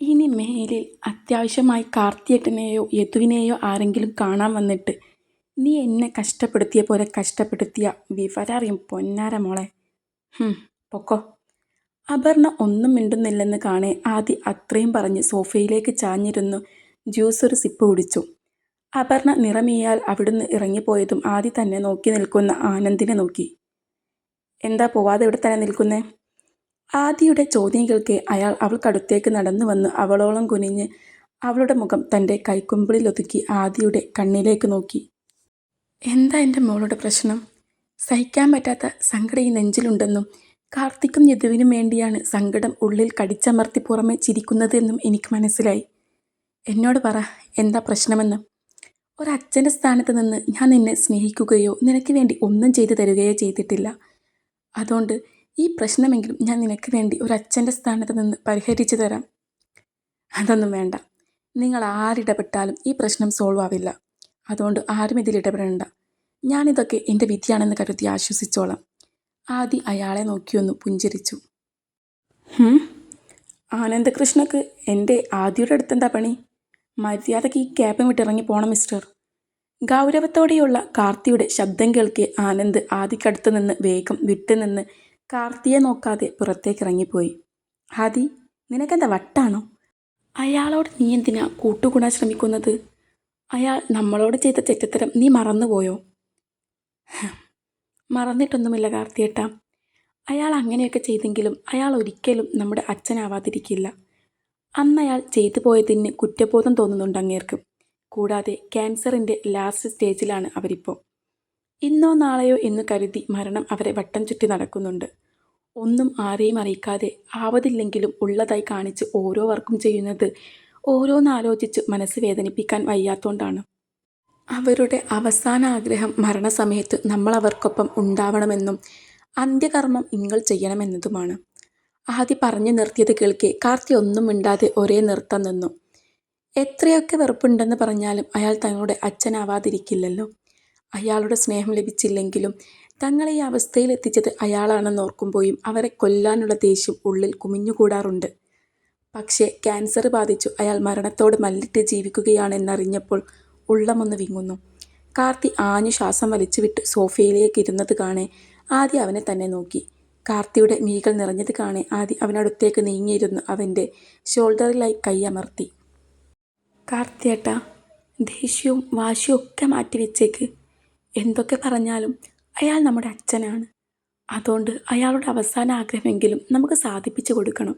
ഇനി മേലിൽ അത്യാവശ്യമായി കാർത്തിയേട്ടനെയോ യദുവിനെയോ ആരെങ്കിലും കാണാൻ വന്നിട്ട് നീ എന്നെ കഷ്ടപ്പെടുത്തിയ പോലെ കഷ്ടപ്പെടുത്തിയ വിവരറിയും പൊന്നാര മോളെ. പൊക്കോ. അപർണ ഒന്നും മിണ്ടുന്നില്ലെന്ന് കാണേ ആദി അത്രയും പറഞ്ഞ് സോഫയിലേക്ക് ചാഞ്ഞിരുന്നു. ജ്യൂസ് ഒരു സിപ്പ് കുടിച്ചു. അപർണ നിറമിയാൽ അവിടുന്ന് ഇറങ്ങിപ്പോയതും ആദി തന്നെ നോക്കി നിൽക്കുന്ന ആനന്ദിനെ നോക്കി. എന്താ പോവാതെ ഇവിടെ തന്നെ നിൽക്കുന്നേ? ആദിയുടെ ചോദ്യം കേൾക്കെ അയാൾ അവൾക്കടുത്തേക്ക് നടന്നു വന്ന് അവളോളം കുനിഞ്ഞ് അവളുടെ മുഖം തന്റെ കൈക്കുമ്പിളിലൊതുക്കി ആദിയുടെ കണ്ണിലേക്ക് നോക്കി. എന്താ എന്റെ മോളുടെ പ്രശ്നം? സഹിക്കാൻ പറ്റാത്ത സങ്കടം ഈ നെഞ്ചിലുണ്ടെന്നും കാർത്തിക്കും യദുവിനും വേണ്ടിയാണ് സങ്കടം ഉള്ളിൽ കടിച്ചമർത്തി പുറമെ ചിരിക്കുന്നത് എന്നും എനിക്ക് മനസ്സിലായി. എന്നോട് പറ എന്താ പ്രശ്നമെന്ന്? ഒരച്ഛന്റെ സ്ഥാനത്ത് നിന്ന് ഞാൻ നിന്നെ സ്നേഹിക്കുകയോ നിനക്ക് വേണ്ടി ഒന്നും ചെയ്തു തരികയോ ചെയ്തിട്ടില്ല. അതുകൊണ്ട് ഈ പ്രശ്നമെങ്കിലും ഞാൻ നിനക്ക് വേണ്ടി ഒരു അച്ഛന്റെ സ്ഥാനത്ത് നിന്ന് പരിഹരിച്ചു തരാം. അതൊന്നും വേണ്ട. നിങ്ങൾ ആരിടപെട്ടാലും ഈ പ്രശ്നം സോൾവ് ആവില്ല. അതുകൊണ്ട് ആരും ഇതിൽ ഇടപെടേണ്ട. ഞാനിതൊക്കെ എന്റെ വിധിയാണെന്ന് കരുതി ആശ്വസിച്ചോളാം. ആദി അയാളെ നോക്കിയൊന്ന് പുഞ്ചിരിച്ചു. ആനന്ദകൃഷ്ണക്ക് എന്റെ ആദിയുടെ അടുത്തെന്താ പണി? മര്യാദയ്ക്ക് ഈ ക്യാബും വിട്ടിറങ്ങി പോണം മിസ്റ്റർ. ഗൗരവത്തോടെയുള്ള കാർത്തിയുടെ ശബ്ദം കേൾക്കെ ആനന്ദ് ആദിക്കടുത്ത് നിന്ന് വേഗം വിട്ടുനിന്ന് കാർത്തിയെ നോക്കാതെ പുറത്തേക്ക് ഇറങ്ങിപ്പോയി ഹാദി നിനക്കെന്താ വട്ടാണോ? അയാളോട് നീ എന്തിനാ കൂട്ടുകൂടാൻ ശ്രമിക്കുന്നത്? അയാൾ നമ്മളോട് ചെയ്ത തെറ്റത്തരം നീ മറന്നുപോയോ? മറന്നിട്ടൊന്നുമില്ല കാർത്തിയേട്ട. അയാൾ അങ്ങനെയൊക്കെ ചെയ്തെങ്കിലും അയാൾ ഒരിക്കലും നമ്മുടെ അച്ഛനാവാതിരിക്കില്ല. അന്ന് അയാൾ ചെയ്തു പോയതിന് കുറ്റബോധം തോന്നുന്നുണ്ട് അങ്ങേർക്ക്. കൂടാതെ ക്യാൻസറിന്റെ ലാസ്റ്റ് സ്റ്റേജിലാണ് അവരിപ്പോൾ ഇന്നോ നാളെയോ എന്ന് കരുതി മരണം അവരെ വട്ടം ചുറ്റി നടക്കുന്നുണ്ട്. ഒന്നും ആരെയും അറിയിക്കാതെ ആവതില്ലെങ്കിലും ഉള്ളതായി കാണിച്ച് ഓരോ വർക്കും ചെയ്യുന്നത് ഓരോന്നാലോചിച്ച് മനസ്സ് വേദനിപ്പിക്കാൻ വയ്യാത്തോണ്ടാണ്. അവരുടെ അവസാന ആഗ്രഹം മരണസമയത്ത് നമ്മൾ അവർക്കൊപ്പം ഉണ്ടാവണമെന്നും അന്ത്യകർമ്മം നിങ്ങൾ ചെയ്യണമെന്നതുമാണ്. ആദ്യ പറഞ്ഞു നിർത്തിയത് കേൾക്കെ കാർത്തി ഒന്നും മിണ്ടാതെ ഒരേ നൃത്തം നിന്നു. എത്രയൊക്കെ വെറുപ്പുണ്ടെന്ന് പറഞ്ഞാലും അയാൾ തങ്ങളുടെ അച്ഛനാവാതിരിക്കില്ലല്ലോ. അയാളുടെ സ്നേഹം ലഭിച്ചില്ലെങ്കിലും തങ്ങളെ ഈ അവസ്ഥയിൽ എത്തിച്ചത് അയാളാണെന്ന് ഓർക്കുമ്പോഴും അവരെ കൊല്ലാനുള്ള ദേഷ്യം ഉള്ളിൽ കുമിഞ്ഞുകൂടാറുണ്ട്. പക്ഷേ ക്യാൻസർ ബാധിച്ചു അയാൾ മരണത്തോട് മല്ലിട്ട് ജീവിക്കുകയാണെന്നറിഞ്ഞപ്പോൾ ഉള്ളമൊന്ന് വിങ്ങുന്നു. കാർത്തി ആഞ്ഞു ശ്വാസം വലിച്ചുവിട്ട് സോഫയിലേക്ക് ഇരുന്നത് കാണെ ആദ്യം അവനെ തന്നെ നോക്കി. കാർത്തിയുടെ മീകൾ നിറഞ്ഞത് കാണെ ആദ്യം അവനടുത്തേക്ക് നീങ്ങിയിരുന്നു അവന്റെ ഷോൾഡറിലായി കൈയമർത്തി കാർത്തിയേട്ട ദേഷ്യവും വാശിയും ഒക്കെ മാറ്റിവെച്ചേക്ക്. എന്തൊക്കെ പറഞ്ഞാലും അയാൾ നമ്മുടെ അച്ഛനാണ്. അതുകൊണ്ട് അയാളുടെ അവസാന ആഗ്രഹമെങ്കിലും നമുക്ക് സാധിപ്പിച്ചു കൊടുക്കണം.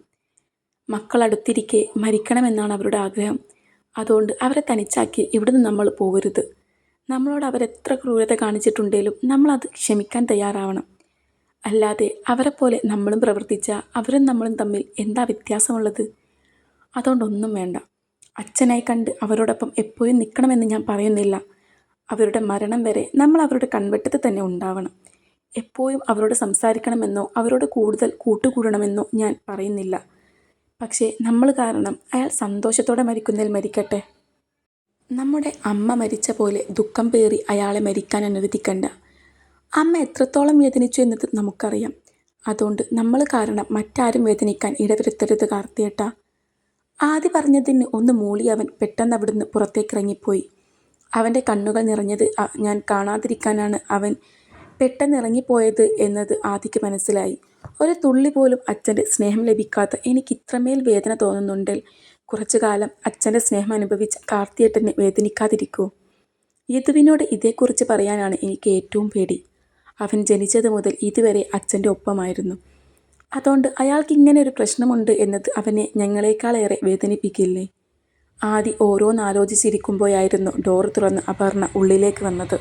മക്കളടുത്തിരിക്കെ മരിക്കണമെന്നാണ് അവരുടെ ആഗ്രഹം. അതുകൊണ്ട് അവരെ തനിച്ചാക്കി ഇവിടുന്ന് നമ്മൾ പോകരുത്. നമ്മളോട് അവരെത്ര ക്രൂരത കാണിച്ചിട്ടുണ്ടെങ്കിലും നമ്മളത് ക്ഷമിക്കാൻ തയ്യാറാവണം. അല്ലാതെ അവരെപ്പോലെ നമ്മളും പ്രവർത്തിച്ച അവരും നമ്മളും തമ്മിൽ എന്താ വ്യത്യാസമുള്ളത്? അതുകൊണ്ടൊന്നും വേണ്ട. അച്ഛനായി കണ്ട് അവരോടൊപ്പം എപ്പോഴും നിൽക്കണമെന്ന് ഞാൻ പറയുന്നില്ല. അവരുടെ മരണം വരെ നമ്മൾ അവരുടെ കൺവെട്ടത്ത് തന്നെ ഉണ്ടാവണം. എപ്പോഴും അവരോട് സംസാരിക്കണമെന്നോ അവരോട് കൂടുതൽ കൂട്ടുകൂടണമെന്നോ ഞാൻ പറയുന്നില്ല. പക്ഷേ നമ്മൾ കാരണം അയാൾ സന്തോഷത്തോടെ മരിക്കുന്നതിൽ മരിക്കട്ടെ. നമ്മുടെ അമ്മ മരിച്ച പോലെ ദുഃഖം പേറി അയാളെ മരിക്കാൻ അനുവദിക്കണ്ട. അമ്മ എത്രത്തോളം വേദനിച്ചു എന്നത് നമുക്കറിയാം. അതുകൊണ്ട് നമ്മൾ കാരണം മറ്റാരും വേദനിക്കാൻ ഇടവരുത്തരുത് കാർത്തിയേട്ട. ആദ്യ പറഞ്ഞതിന് ഒന്ന് മൂളി അവൻ പെട്ടെന്ന് അവിടുന്ന് പുറത്തേക്ക് ഇറങ്ങിപ്പോയി അവന്റെ കണ്ണുകൾ നിറഞ്ഞത് ഞാൻ കാണാതിരിക്കാനാണ് അവൻ പെട്ടെന്ന് ഇറങ്ങിപ്പോയത് എന്നത് ആദിക്ക് മനസ്സിലായി. ഒരു തുള്ളി പോലും അച്ഛന്റെ സ്നേഹം ലഭിക്കാത്ത എനിക്ക് ഇത്രമേൽ വേദന തോന്നുന്നുണ്ട് കുറച്ചു കാലം അച്ഛന്റെ സ്നേഹം അനുഭവിച്ച കാർത്തിയേട്ടനെ വേദനിക്കാതിരിക്കൂ. യദുവിനോട് ഇതേക്കുറിച്ച് പറയാനാണ് എനിക്ക് ഏറ്റവും പേടി. അവൻ ജനിച്ചത് മുതൽ ഇതുവരെ അച്ഛന്റെ ഒപ്പമായിരുന്നു. അതുകൊണ്ട് അയാൾക്ക് ഇങ്ങനെ ഒരു പ്രശ്നമുണ്ട് എന്നത് അവനെ ഞങ്ങളെക്കാളേറെ വേദനിപ്പിക്കില്ലേ? ആദി ഓരോന്നാലോചിച്ചിരിക്കുമ്പോഴായിരുന്നു ഡോർ തുറന്ന് അപർണ ഉള്ളിലേക്ക് വന്നത്.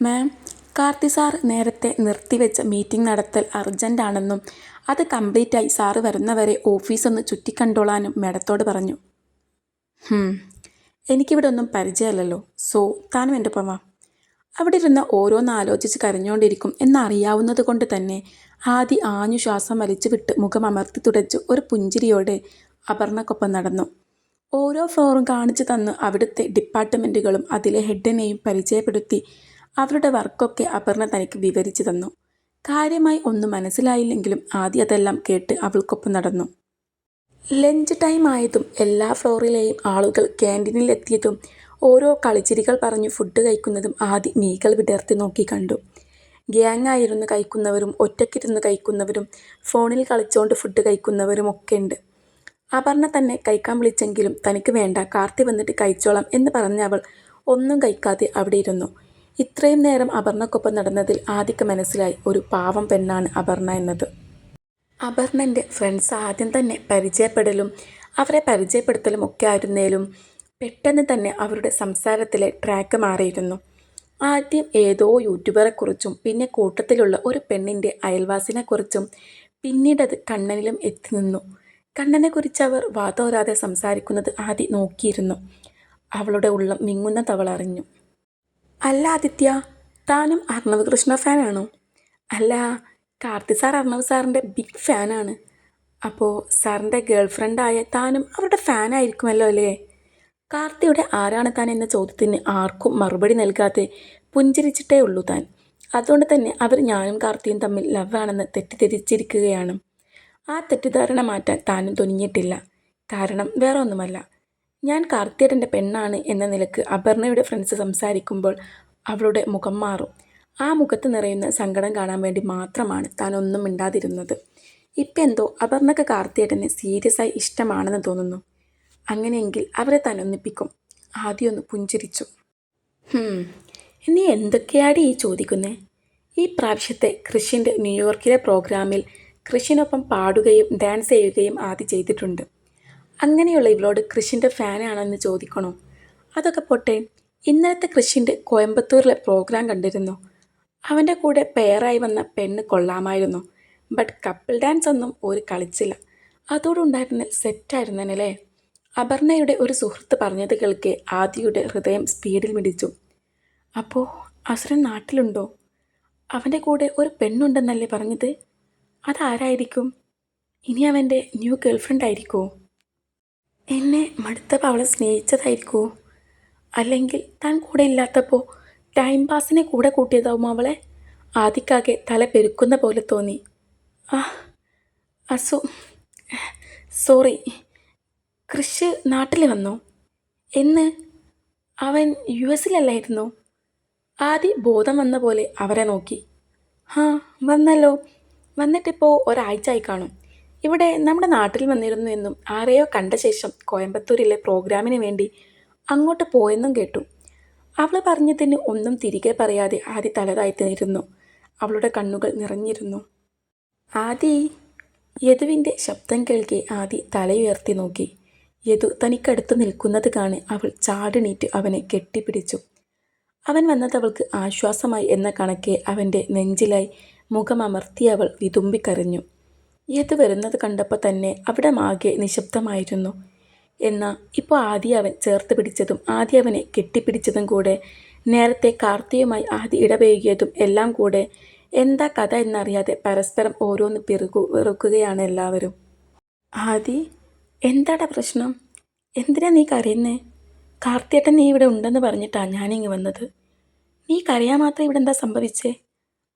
മാം കാർത്തി സാർ നേരത്തെ നിർത്തിവെച്ച മീറ്റിംഗ് നടത്തൽ അർജന്റാണെന്നും അത് കംപ്ലീറ്റായി സാറ് വരുന്നവരെ ഓഫീസൊന്ന് ചുറ്റിക്കണ്ടോളാനും മേഡത്തോട് പറഞ്ഞു. എനിക്കിവിടെ ഒന്നും പരിചയമല്ലല്ലോ സോ താനും എന്റെ ഒപ്പം അവിടെ ഇരുന്ന് ഓരോന്ന് ആലോചിച്ച് കരഞ്ഞുകൊണ്ടിരിക്കും എന്നറിയാവുന്നത് കൊണ്ട് തന്നെ ആദി ആഞ്ഞു ശ്വാസം വലിച്ചു വിട്ട് മുഖം അമർത്തി തുടച്ച് ഒരു പുഞ്ചിരിയോടെ അപർണക്കൊപ്പം നടന്നു. ഓരോ ഫ്ലോറും കാണിച്ചു തന്ന് അവിടുത്തെ ഡിപ്പാർട്ട്മെന്റുകളും അതിലെ ഹെഡിനെയും പരിചയപ്പെടുത്തി അവരുടെ വർക്കൊക്കെ അപർണ തനിക്ക് വിവരിച്ചു തന്നു കാര്യമായി ഒന്നും മനസ്സിലായില്ലെങ്കിലും ആദ്യം അതെല്ലാം കേട്ട് അവൾക്കൊപ്പം നടന്നു ലഞ്ച് ടൈം ആയതും എല്ലാ ഫ്ലോറിലെയും ആളുകൾ ക്യാന്റീനിലെത്തിയതും ഓരോ കളിച്ചിരികൾ പറഞ്ഞു ഫുഡ് കഴിക്കുന്നതും ആദ്യം മീകൾ വിടർത്തി നോക്കി കണ്ടു. ഗ്യാങ്ങായിരുന്നു കഴിക്കുന്നവരും ഒറ്റക്കിരുന്ന് കഴിക്കുന്നവരും ഫോണിൽ കളിച്ചുകൊണ്ട് ഫുഡ് കഴിക്കുന്നവരുമൊക്കെണ്ട്. അപർണ തന്നെ കഴിക്കാൻ വിളിച്ചെങ്കിലും തനിക്ക് വേണ്ട കാർത്തി വന്നിട്ട് കഴിച്ചോളാം എന്ന് പറഞ്ഞ അവൾ ഒന്നും കഴിക്കാതെ അവിടെ ഇരുന്നു. ഇത്രയും നേരം അപർണക്കൊപ്പം നടന്നതിൽ ആദ്യക്ക് മനസ്സിലായി ഒരു പാവം പെണ്ണാണ് അപർണ എന്നത്. അപർണന്റെ ഫ്രണ്ട്സ് ആദ്യം തന്നെ പരിചയപ്പെടലും അവരെ പരിചയപ്പെടുത്തലും ഒക്കെ ആയിരുന്നേലും പെട്ടെന്ന് തന്നെ അവരുടെ സംസാരത്തിലെ ട്രാക്ക് മാറിയിരുന്നു. ആദ്യം ഏതോ യൂട്യൂബറെക്കുറിച്ചും പിന്നെ കൂട്ടത്തിലുള്ള ഒരു പെണ്ണിന്റെ അയൽവാസിനെക്കുറിച്ചും പിന്നീടത് കണ്ണനിലും എത്തിനിന്നു. അവർ വാതോരാതെ സംസാരിക്കുന്നത് ആദി നോക്കിയിരുന്നു. അവളുടെ ഉള്ളം മിങ്ങുന്ന തവൾ അറിഞ്ഞു അല്ല ആദിത്യ താനും അർണവ് കൃഷ്ണ ഫാനാണോ? അല്ല, കാർത്തി സാർ അർണവ് സാറിന്റെ ബിഗ് ഫാനാണ്. അപ്പോ സാറിന്റെ ഗേൾഫ്രണ്ടായ താനും അവരുടെ ഫാനായിരിക്കുമല്ലോ അല്ലേ? കാർത്തിയുടെ ആരാണ് താൻ എന്ന ചോദ്യത്തിന് ആർക്കും മറുപടി നൽകാതെ പുഞ്ചിരിച്ചിട്ടേ ഉള്ളൂ താൻ. അതുകൊണ്ട് തന്നെ അവർ ഞാനും കാർത്തിയും തമ്മിൽ ലവ് ആണെന്ന് തെറ്റിദ്ധരിച്ചിരിക്കുകയാണ്. ആ തെറ്റിദ്ധാരണ മാറ്റാൻ താനും തുനിഞ്ഞിട്ടില്ല. കാരണം വേറൊന്നുമല്ല, ഞാൻ കാർത്തിയേട്ടന്റെ പെണ്ണാണ് എന്ന നിലയ്ക്ക് അപർണയുടെ ഫ്രണ്ട്സ് സംസാരിക്കുമ്പോൾ അവളുടെ മുഖം മാറും. ആ മുഖത്ത് നിറയുന്ന സങ്കടം കാണാൻ വേണ്ടി മാത്രമാണ് താൻ ഒന്നും മിണ്ടാതിരുന്നത്. ഇപ്പം എന്തോ അപർണക്ക് കാർത്തിയേട്ടനെ സീരിയസായി ഇഷ്ടമാണെന്ന് തോന്നുന്നു. അങ്ങനെയെങ്കിൽ അവരെ താൻ ഒന്നിപ്പിക്കും. ആദ്യം ഒന്ന് പുഞ്ചിരിച്ചു. നീ എന്തൊക്കെയാടി ഈ ചോദിക്കുന്നേ? ഈ പ്രാവശ്യത്തെ കൃഷിന്റെ ന്യൂയോർക്കിലെ പ്രോഗ്രാമിൽ കൃഷിനൊപ്പം പാടുകയും ഡാൻസ് ചെയ്യുകയും ആദ്യം ചെയ്തിട്ടുണ്ട്. അങ്ങനെയുള്ള ഇവളോട് കൃഷിന്റെ ഫാനാണെന്ന് ചോദിക്കണോ? അതൊക്കെ പോട്ടെ, ഇന്നലത്തെ കൃഷിന്റെ കോയമ്പത്തൂരിലെ പ്രോഗ്രാം കണ്ടിരുന്നു അവന്റെ കൂടെ പെയറായി വന്ന പെണ്ണ് കൊള്ളാമായിരുന്നു. ബട്ട് കപ്പിൾ ഡാൻസ് ഒന്നും ഒരു കളിച്ചില്ല. അതോടുണ്ടായിരുന്ന സെറ്റായിരുന്നേനല്ലേ? അപർണയുടെ ഒരു സുഹൃത്ത് പറഞ്ഞത് കേൾക്കെ ആദിയുടെ ഹൃദയം സ്പീഡിൽ മിടിച്ചു. അപ്പോൾ അസുരൻ നാട്ടിലുണ്ടോ? അവന്റെ കൂടെ ഒരു പെണ്ണുണ്ടെന്നല്ലേ പറഞ്ഞത്? അതാരായിരിക്കും? ഇനി അവന്റെ ന്യൂ ഗേൾഫ്രണ്ടായിരിക്കോ? എന്നെ മടുത്തപ്പോൾ അവളെ സ്നേഹിച്ചതായിരിക്കുമോ അല്ലെങ്കിൽ താൻ കൂടെ ഇല്ലാത്തപ്പോൾ ടൈം പാസിനെ കൂടെ കൂട്ടിയതാവും അവളെ? ആദിക്കാകെ തല പെരുക്കുന്ന പോലെ തോന്നി. ആ അസു സോറി. കൃഷ് നാട്ടിൽ വന്നോ? എന്ന്? അവൻ യു എസിലല്ലായിരുന്നു ആദി ബോധം വന്ന പോലെ അവരെ നോക്കി. ഹാ വന്നല്ലോ. വന്നിട്ടിപ്പോ ഒരാഴ്ച കാണും ഇവിടെ നമ്മുടെ നാട്ടിൽ വന്നിരുന്നു എന്നും ആരെയോ കണ്ട ശേഷം കോയമ്പത്തൂരിലെ പ്രോഗ്രാമിന് വേണ്ടി അങ്ങോട്ട് പോയെന്നും കേട്ടു. അവൾ പറഞ്ഞതിന് ഒന്നും തിരികെ പറയാതെ ആദി തീരുന്നു അവളുടെ കണ്ണുകൾ നിറഞ്ഞിരുന്നു. ആദി യദുവിന്റെ ശബ്ദം കേൾക്കി ആദി തലയുയർത്തി നോക്കി. യദു തനിക്കടുത്ത് നിൽക്കുന്നത് കാണ് അവൾ ചാടിണീറ്റ് അവനെ കെട്ടിപ്പിടിച്ചു. അവൻ വന്നത് അവൾക്ക് ആശ്വാസമായി എന്ന കണക്കെ അവന്റെ നെഞ്ചിലായി മുഖമമർത്തിയവൾ വിതുമ്പിക്കരഞ്ഞു. ഏത് വരുന്നത് കണ്ടപ്പോൾ തന്നെ അവിടെ മാകെ നിശബ്ദമായിരുന്നു എന്നാൽ ഇപ്പോൾ ആദ്യ അവൻ ചേർത്ത് പിടിച്ചതും ആദി അവനെ കെട്ടിപ്പിടിച്ചതും കൂടെ നേരത്തെ കാർത്തിയുമായി ആദി ഇടപഴകിയതും എല്ലാം കൂടെ എന്താ കഥ എന്നറിയാതെ പരസ്പരം ഓരോന്ന് പിറുകു വെറുക്കുകയാണ് എല്ലാവരും. ആദി, എന്താടാ പ്രശ്നം? എന്തിനാ നീ കരയുന്നേ? കാർത്തിയേട്ടൻ നീ ഇവിടെ ഉണ്ടെന്ന് പറഞ്ഞിട്ടാണ് ഞാനിങ്ങ് വന്നത്. നീ കരയാൻ മാത്രം ഇവിടെ എന്താ സംഭവിച്ചേ?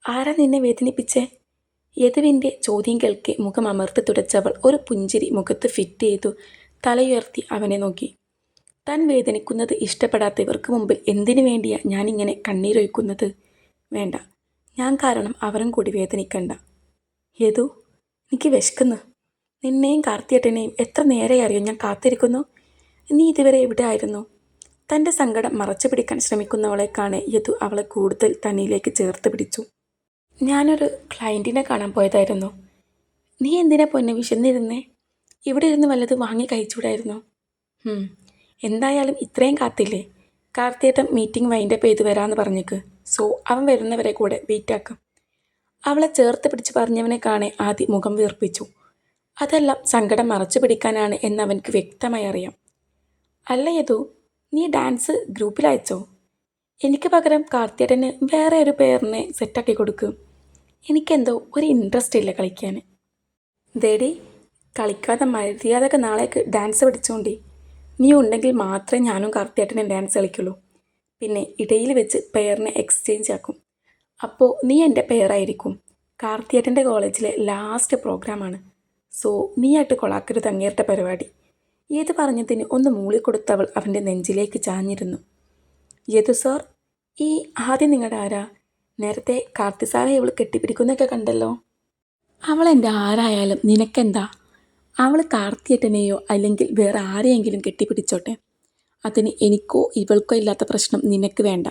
ആരാ നിന്നെ വേദനിപ്പിച്ചേ? യദുവിന്റെ ചോദ്യം കേൾക്കെ മുഖം അമർത്തി തുടച്ചവൾ ഒരു പുഞ്ചിരി മുഖത്ത് ഫിറ്റ് ചെയ്തു തലയുയർത്തി അവനെ നോക്കി. താൻ വേദനിക്കുന്നത് ഇഷ്ടപ്പെടാത്ത ഇവർക്ക് മുമ്പിൽ എന്തിനു വേണ്ടിയാ ഞാനിങ്ങനെ കണ്ണീരൊഴിക്കുന്നത് വേണ്ട, ഞാൻ കാരണം അവരും കൂടി വേദനിക്കണ്ട. യദു, എനിക്ക് വിശക്കുന്നു. നിന്നെയും കാർത്തിയേട്ടനെയും എത്ര നേരെ അറിയോ ഞാൻ കാത്തിരിക്കുന്നു? നീ ഇതുവരെ എവിടെ ആയിരുന്നു? തന്റെ സങ്കടം മറച്ചുപിടിക്കാൻ ശ്രമിക്കുന്നവളെ കാണെ യദു അവളെ കൂടുതൽ തന്നിലേക്ക് ചേർത്ത് പിടിച്ചു. ഞാനൊരു ക്ലയന്റിനെ കാണാൻ പോയതായിരുന്നു. നീ എന്തിനാ പൊന്നെ വിശന്നിരുന്നേ? ഇവിടെ ഇരുന്ന് വല്ലതും വാങ്ങി കഴിച്ചൂടായിരുന്നോ? ഹും, എന്തായാലും ഇത്രയും കാത്തില്ലേ? കാർത്തിയേട്ടൻ മീറ്റിംഗ് വൈൻഡപ്പ് ചെയ്ത് വരാമെന്ന് പറഞ്ഞേക്ക്. സോ അവൻ വരുന്നവരെ കൂടെ വെയിറ്റാക്കും അവളെ ചേർത്ത് പിടിച്ച് പറഞ്ഞവനെ കാണെ ആദ്യം മുഖം വീർപ്പിച്ചു. അതെല്ലാം സങ്കടം മറച്ചു പിടിക്കാനാണ് എന്ന് അവനക്ക് വ്യക്തമായി അറിയാം. അല്ല യതു നീ ഡാൻസ് ഗ്രൂപ്പിലയച്ചോ? എനിക്ക് പകരം കാർത്തിയേട്ടന് വേറെ ഒരു പേരിനെ സെറ്റാക്കി കൊടുക്ക്. എനിക്കെന്തോ ഒരു ഇൻട്രസ്റ്റ് ഇല്ല കളിക്കാൻ ദേടി, കളിക്കാതെ മര്യാദയ്ക്ക് നാളേക്ക് ഡാൻസ് പഠിച്ചോണ്ടി. നീ ഉണ്ടെങ്കിൽ മാത്രമേ ഞാനും കാർത്തിയേട്ടനും ഡാൻസ് കളിക്കുള്ളൂ. പിന്നെ ഇടയിൽ വെച്ച് പെയറിനെ എക്സ്ചേഞ്ച് ആക്കും. അപ്പോൾ നീ എന്റെ പെയറായിരിക്കും. കാർത്തിയേട്ടന്റെ കോളേജിലെ ലാസ്റ്റ് പ്രോഗ്രാമാണ്. സോ നീയായിട്ട് കൊളാക്കരുത് അങ്ങേരുടെ പരിപാടി ഏത് പറഞ്ഞതിന് ഒന്ന് മൂളിക്കൊടുത്തവൾ അവന്റെ നെഞ്ചിലേക്ക് ചാഞ്ഞിരുന്നു യതു സാർ ഈ ആദ്യം നിങ്ങളുടെ ആരാ നേരത്തെ കാർത്തിസാറെ ഇവൾ കെട്ടിപ്പിടിക്കുന്നൊക്കെ കണ്ടല്ലോ? അവൾ എന്റെ ആരായാലും നിനക്കെന്താ? അവൾ കാർത്തിയേട്ടനെയോ അല്ലെങ്കിൽ വേറെ ആരെയെങ്കിലും കെട്ടിപ്പിടിച്ചോട്ടെ. അതിന് എനിക്കോ ഇവൾക്കോ ഇല്ലാത്ത പ്രശ്നം നിനക്ക് വേണ്ട.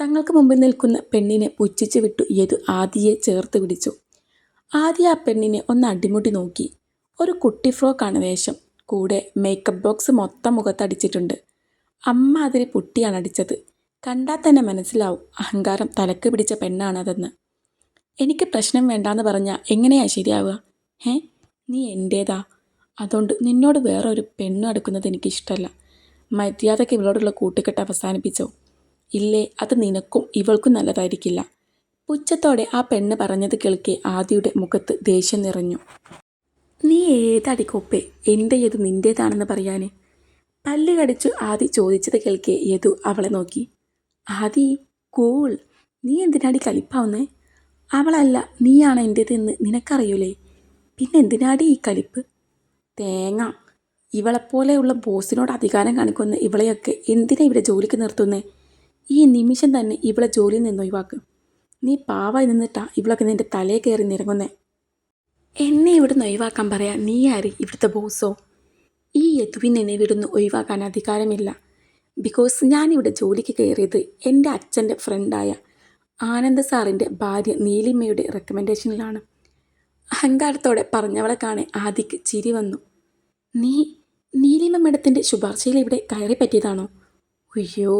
തങ്ങൾക്ക് മുമ്പിൽ നിൽക്കുന്ന പെണ്ണിനെ പുച്ഛിച്ചു വിട്ടു യതു ആദിയെ ചേർത്ത് പിടിച്ചു. ആദ്യ ആ പെണ്ണിനെ ഒന്ന് അടിമുടി നോക്കി. ഒരു കുട്ടി ഫ്രോക്കാണ് വേഷം. കൂടെ മേക്കപ്പ് ബോക്സ് മൊത്തം മുഖത്തടിച്ചിട്ടുണ്ട്. അമ്മ അതിൽ പുട്ടിയാണ് അടിച്ചത്. കണ്ടാൽ തന്നെ മനസ്സിലാവും അഹങ്കാരം തലക്ക് പിടിച്ച പെണ്ണാണതെന്ന്. എനിക്ക് പ്രശ്നം വേണ്ടാന്ന് പറഞ്ഞാൽ എങ്ങനെയാ ശരിയാവുക? ഏ നീ എന്റേതാ അതുകൊണ്ട് നിന്നോട് വേറെ ഒരു പെണ്ണ് അടുക്കുന്നത് എനിക്കിഷ്ടമല്ല മര്യാദയ്ക്ക് ഇവളോടുള്ള കൂട്ടുകെട്ട് അവസാനിപ്പിച്ചോ? ഇല്ലേ അത് നിനക്കും ഇവൾക്കും നല്ലതായിരിക്കില്ല. പുച്ഛത്തോടെ ആ പെണ്ണ് പറഞ്ഞത് കേൾക്കെ ആദിയുടെ മുഖത്ത് ദേഷ്യം നിറഞ്ഞു. നീ ഏതടി എന്റെ യതു നിന്റേതാണെന്ന് പറയാനേ? പല്ല് കടിച്ചു ആദി ചോദിച്ചത് കേൾക്കെ യതു അവളെ നോക്കി. ആദി കൂൾ നീ എന്തിനാടി കലിപ്പാവുന്നേ? അവളല്ല നീയാണ് എന്റേതെന്ന് നിനക്കറിയൂലേ? പിന്നെ എന്തിനാടി ഈ കലിപ്പ്? തേങ്ങ. ഇവളെപ്പോലെയുള്ള ബോസിനോട് അധികാരം കാണിക്കുന്ന ഇവളെയൊക്കെ എന്തിനാ ഇവിടെ ജോലിക്ക് നിർത്തുന്നേ? ഈ നിമിഷം തന്നെ ഇവളെ ജോലിയിൽ നിന്ന് ഒഴിവാക്ക്. നീ പാവായി നിന്നിട്ടാ ഇവളൊക്കെ നിന്റെ തലയെ കയറി നിരങ്ങുന്നേ. എന്നെ ഇവിടുന്ന് ഒഴിവാക്കാൻ പറയാ നീ ആര് ഇവിടുത്തെ ബോസോ? ഈ യദുവിന് എന്നെ ഇവിടുന്ന് ഒഴിവാക്കാൻ അധികാരമില്ല. ബിക്കോസ് ഞാനിവിടെ ജോലിക്ക് കയറിയത് എന്റെ അച്ഛന്റെ ഫ്രണ്ടായ ആനന്ദ സാറിന്റെ ഭാര്യ നീലിമ്മയുടെ റെക്കമെൻഡേഷനിലാണ് അഹങ്കാരത്തോടെ പറഞ്ഞവളെ കാണെ ആദിക്ക് ചിരി വന്നു. നീ നീലിമ മേഡത്തിന്റെ ശുപാർശയിൽ ഇവിടെ കയറി പറ്റിയതാണോ? അയ്യോ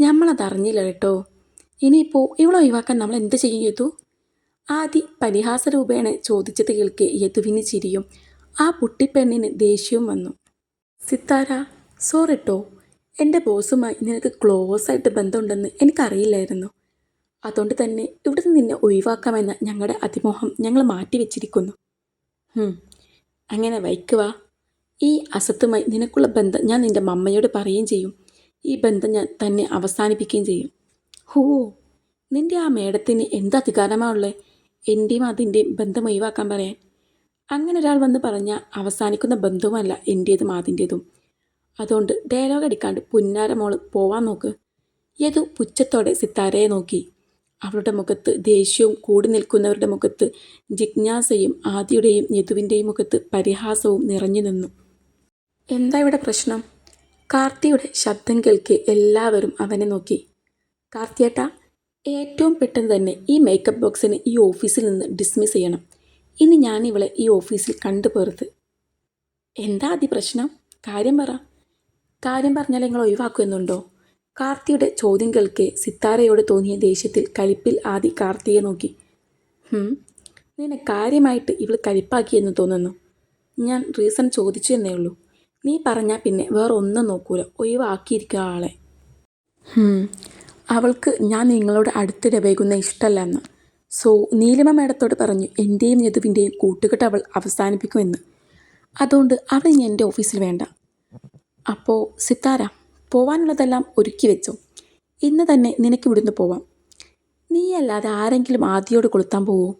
നമ്മളതറിഞ്ഞില്ല കേട്ടോ. ഇനിയിപ്പോൾ ഇവളെ ഒഴിവാക്കാൻ നമ്മൾ എന്ത് ചെയ്യും യതു ആദി പരിഹാസ രൂപേണ ചോദിച്ചത് കേൾക്കെ യതുവിന് ചിരിയും ആ പുട്ടിപ്പെണ്ണിന് ദേഷ്യവും വന്നു. സിത്താര സോറിട്ടോ എന്റെ ബോസുമായി നിനക്ക് ക്ലോസ് ആയിട്ട് ബന്ധമുണ്ടെന്ന് എനിക്കറിയില്ലായിരുന്നു. അതുകൊണ്ട് തന്നെ ഇവിടുന്ന് നിന്നെ ഒഴിവാക്കാമെന്ന ഞങ്ങളുടെ അതിമോഹം ഞങ്ങൾ മാറ്റിവെച്ചിരിക്കുന്നു. ഹും, അങ്ങനെ വൈക്കുക ഈ അസത്തുമായി നിനക്കുള്ള ബന്ധം ഞാൻ നിന്റെ മമ്മയോട് പറയുകയും ചെയ്യും. ഈ ബന്ധം ഞാൻ തന്നെ അവസാനിപ്പിക്കുകയും ചെയ്യും. ഹോ നിന്റെ ആ മേഡത്തിന് എന്ത് അധികാരമാണുള്ളത് എന്റെയും അതിന്റെയും ബന്ധം ഒഴിവാക്കാൻ പറയാൻ. അങ്ങനെ ഒരാൾ വന്ന് പറഞ്ഞാൽ അവസാനിക്കുന്ന ബന്ധവുമല്ല എന്റേതും അതിന്റേതും അതുകൊണ്ട് ഡയലോഗ് അടിക്കാണ്ട് പുന്നാര മോൾ പോവാൻ നോക്ക്. യദു പുച്ഛത്തോടെ സിത്താരയെ നോക്കി. അവളുടെ മുഖത്ത് ദേഷ്യവും കൂടി നിൽക്കുന്നവരുടെ മുഖത്ത് ജിജ്ഞാസയും ആദിയുടെയും യദുവിന്റെയും മുഖത്ത് പരിഹാസവും നിറഞ്ഞു നിന്നു. എന്താ ഇവിടെ പ്രശ്നം? കാർത്തിയുടെ ശബ്ദം കേൾക്കെ എല്ലാവരും അവനെ നോക്കി. കാർത്തിയേട്ട ഏറ്റവും പെട്ടെന്ന് തന്നെ ഈ മേക്കപ്പ് ബോക്സിനെ ഈ ഓഫീസിൽ നിന്ന് ഡിസ്മിസ് ചെയ്യണം. ഇനി ഞാൻ ഇവളെ ഈ ഓഫീസിൽ കണ്ടുപോരുത് എന്താ അതി പ്രശ്നം? കാര്യം പറ. കാര്യം പറഞ്ഞാൽ നിങ്ങൾ ഒഴിവാക്കുമെന്നുണ്ടോ കാർത്തിയുടെ ചോദ്യം കേൾക്കെ സിത്താരയോട് തോന്നിയ ദേഷ്യത്തിൽ കലിപ്പിൽ ആദി കാർത്തിയെ നോക്കി. നിന്നെ കാര്യമായിട്ട് ഇവൾ കലിപ്പാക്കിയെന്ന് തോന്നുന്നു. ഞാൻ റീസൺ ചോദിച്ചു എന്നേ ഉള്ളൂ. നീ പറഞ്ഞാൽ പിന്നെ വേറെ ഒന്നും നോക്കൂല. ഒഴിവാക്കിയിരിക്കുക ആളെ. അവൾക്ക് ഞാൻ നിങ്ങളോട് അടുത്തിടെ വൈകുന്ന ഇഷ്ടമല്ല എന്ന് സോ നീലിമ മേഡത്തോട് പറഞ്ഞു എന്റെയും യദുവിന്റെയും കൂട്ടുകെട്ട് അവൾ അവസാനിപ്പിക്കുമെന്ന്. അതുകൊണ്ട് അവൾ ഇനി എന്റെ ഓഫീസിൽ വേണ്ട. അപ്പോൾ സിത്താര പോവാനുള്ളതെല്ലാം ഒരുക്കി വെച്ചോ. ഇന്ന് തന്നെ നിനക്ക് ഇവിടുന്ന് പോവാം. നീയല്ലാതെ ആരെങ്കിലും ആദ്യയോട് കൊളുത്താൻ പോവോ?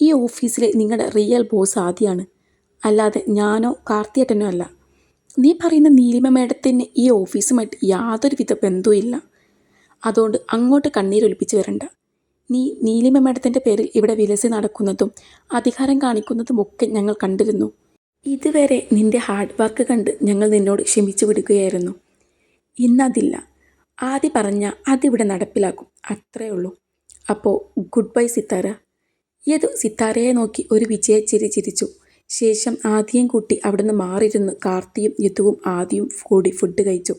ഈ ഓഫീസിലെ നിങ്ങളുടെ റിയൽ ബോസ് ആദ്യമാണ് അല്ലാതെ ഞാനോ കാർത്തിയേട്ടനോ അല്ല. നീ പറയുന്ന നീലിമ മേഡത്തിന് ഈ ഓഫീസുമായിട്ട് യാതൊരുവിധ ബന്ധവും ഇല്ല അതുകൊണ്ട് അങ്ങോട്ട് കണ്ണീരൊലിപ്പിച്ച് വരണ്ട. നീ നീലിമ മേഡത്തിന്റെ പേരിൽ ഇവിടെ വിലസി നടക്കുന്നതും അധികാരം കാണിക്കുന്നതും ഒക്കെ ഞങ്ങൾ കണ്ടിരുന്നു. ഇതുവരെ നിന്റെ ഹാർഡ് വർക്ക് കണ്ട് ഞങ്ങൾ നിന്നോട് ക്ഷമിച്ചു വിടുകയായിരുന്നു. ഇന്നതില്ല. ആദ്യ പറഞ്ഞ അതിവിടെ നടപ്പിലാക്കും. അത്രേ ഉള്ളൂ. അപ്പോൾ ഗുഡ് ബൈ സിത്താര. യദു സിത്താരയെ നോക്കി ഒരു വിജയച്ചിരി ചിരിച്ചു. ശേഷം ആദ്യം കൂട്ടി അവിടുന്ന് മാറിയിരുന്ന് കാർത്തിയും യുദ്ധവും ആദിയും കൂടി ഫുഡ് കഴിച്ചു.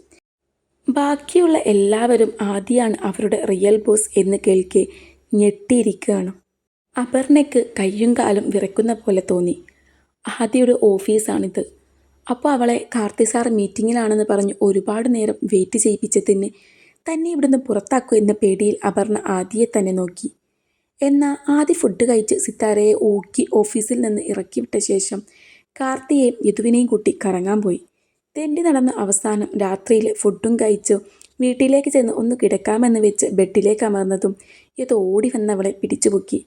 ബാക്കിയുള്ള എല്ലാവരും ആദ്യമാണ് അവരുടെ റിയൽ ബോസ് എന്ന് കേൾക്കെ ഞെട്ടിയിരിക്കുകയാണ്. അപർണയ്ക്ക് കയ്യും കാലും വിറക്കുന്ന പോലെ തോന്നി. ആദിയുടെ ഓഫീസാണിത്. അപ്പോൾ അവളെ കാർത്തി സാർ മീറ്റിങ്ങിലാണെന്ന് പറഞ്ഞ് ഒരുപാട് നേരം വെയിറ്റ് ചെയ്യിപ്പിച്ചതിന് തന്നെ ഇവിടുന്ന് പുറത്താക്കൂ എന്ന പേടിയിൽ അപർണ ആദിയെ തന്നെ നോക്കി. എന്നാൽ ആദ്യ ഫുഡ് കഴിച്ച് സിത്താരയെ ഊക്കി ഓഫീസിൽ നിന്ന് ഇറക്കിവിട്ട ശേഷം കാർത്തിയെയും യദുവിനെയും കൂട്ടി കറങ്ങാൻ പോയി. തെണ്ടി നടന്ന അവസാനം രാത്രിയിൽ ഫുഡും കഴിച്ച് വീട്ടിലേക്ക് ചെന്ന് ഒന്ന് കിടക്കാമെന്ന് വെച്ച് ബെഡിലേക്ക് അമർന്നതും യദു ഓടി വന്നവളെ പിടിച്ചുപൊക്കി.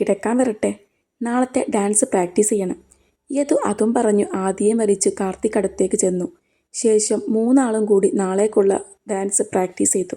കിടക്കാൻ വരട്ടെ നാളത്തെ ഡാൻസ് പ്രാക്ടീസ് ചെയ്യണം. യദു അതും പറഞ്ഞു ആദിയെ വലിച്ച് കാർത്തിക് അടുത്തേക്ക് ചെന്നു. ശേഷം മൂന്നാളും കൂടി നാളേക്കുള്ള ഡാൻസ് പ്രാക്ടീസ് ചെയ്തു.